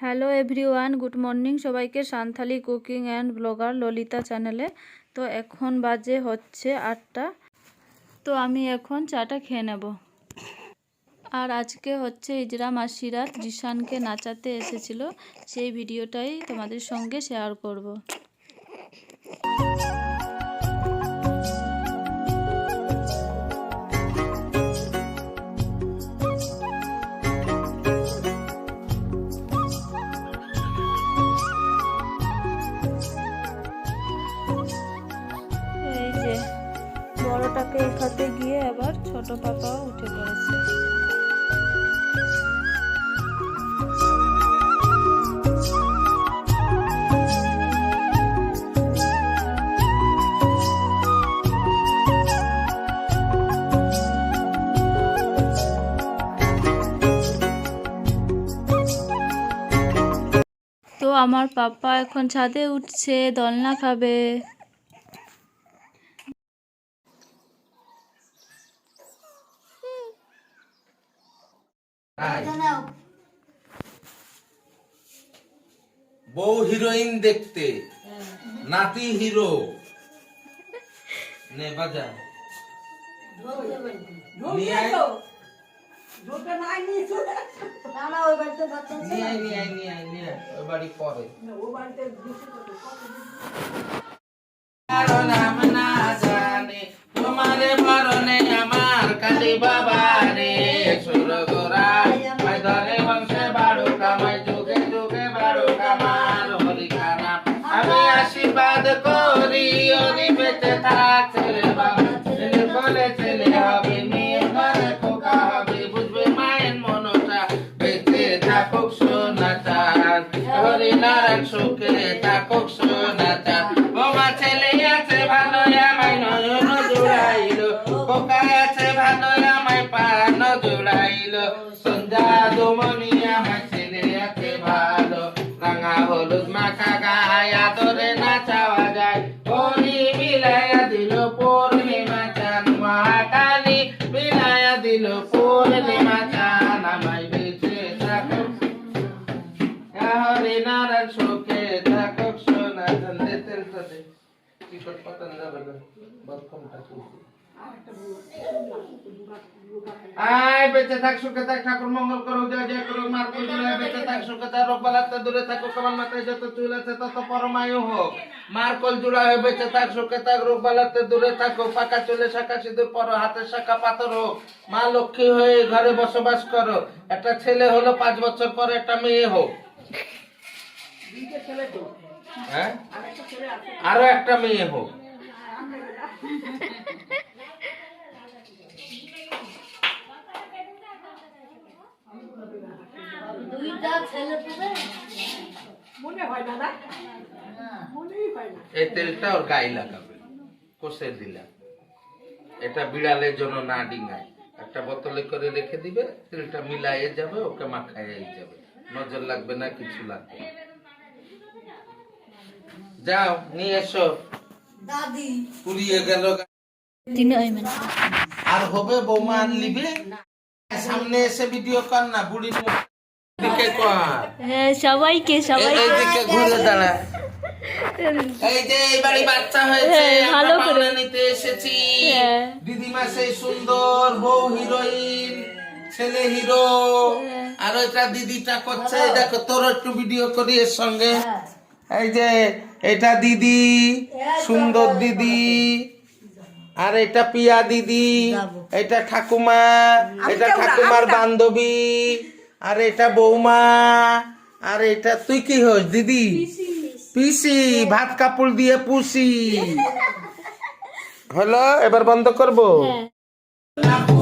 Hello everyone, good morning সবাইকে Santhali cooking and blogger Lalita চ্যানেলে। তো এখন বাজে হচ্ছে আটটা। তো আমি এখন চাটা খেয়ে নেব। আর আজকে হচ্ছে ইজরা মাসিরাত জিশানকে নাচাতে এসেছিল। সেই ভিডিওটাই তোমাদের সঙ্গে শেয়ার করব। বড়টাকে উঠাতে গিয়ে আবার ছোট পাপাও উঠে পড়েছে। আমার পাপা এখন ছাদে উঠছে, দলনা খাবে। বউ হিরোইন দেখতে নাতি হিরো। নে বাজা। তোমারে মরণে আমার কালী বাবা রে বলে ছেলে হবে মেয়ে ঘরে খোকা হবে বুঝবে মায়ের মনটা বেঁচে থাকুক সোনাটা হরি নারায়ণ সুখে থাকুক সোনাটা বোমা আয় বেঁচে থাক সুখে থাক ঠাকুর মঙ্গল করো জয় জয় করো মার বেঁচে থাক সুখে থাক রোগ বালাতে দূরে থাকো কমাল মাথায় যত চুল আছে তত পরমায়ু হোক। মার কল জুড়া হয়ে বেঁচে থাক সুখে থাক রোগ বালাতে দূরে থাকো পাকা চুলে শাখা সিঁদুর পরো হাতে শাখা পাথর হোক। মা লক্ষ্মী হয়ে ঘরে বসবাস করো একটা ছেলে হলো পাঁচ বছর পরে একটা মেয়ে হোক। হ্যাঁ? আরও একটা মেয়ে হোক। এই তেলটা ওর গায়ে লাগাবে কষে দিলাম এটা বিড়ালের জন্য না ডিঙায়। একটা বোতলে করে রেখে দিবে তেলটা মিলাইয়ে যাবে ওকে মাখাইয়ে যাবে। নজর লাগবে না কিছু লাগবে না। যাও নিয়ে এসো। দাদি। পুড়িয়ে গেল তিনি ওই মানে আর হবে বৌমা আর সামনে এসে ভিডিও কর না বুড়ির মুখ দিকে কর। হ্যাঁ সবাইকে এই- ঘুরে দাঁড়া। এই যে এই বাড়ি বাচ্চা হয়েছে হ্যাঁ, ভালো করে। নিতে এসেছি। হ্যাঁ। দিদিমা সেই সুন্দর বউ হিরোইন ছেলে হিরো। আর ওইটা দিদিটা করছে দেখো তোর একটু ভিডিও করি এর সঙ্গে। এই যে এটা দিদি সুন্দর দিদি আর এটা পিয়া দিদি এটা ঠাকুমা এটা ঠাকুমার বান্ধবী আর এটা বৌমা আর এটা তুই কি হোস দিদি? পিসি ভাত কাপড় দিয়ে পুষি। হলো এবার বন্ধ করব? হ্যাঁ।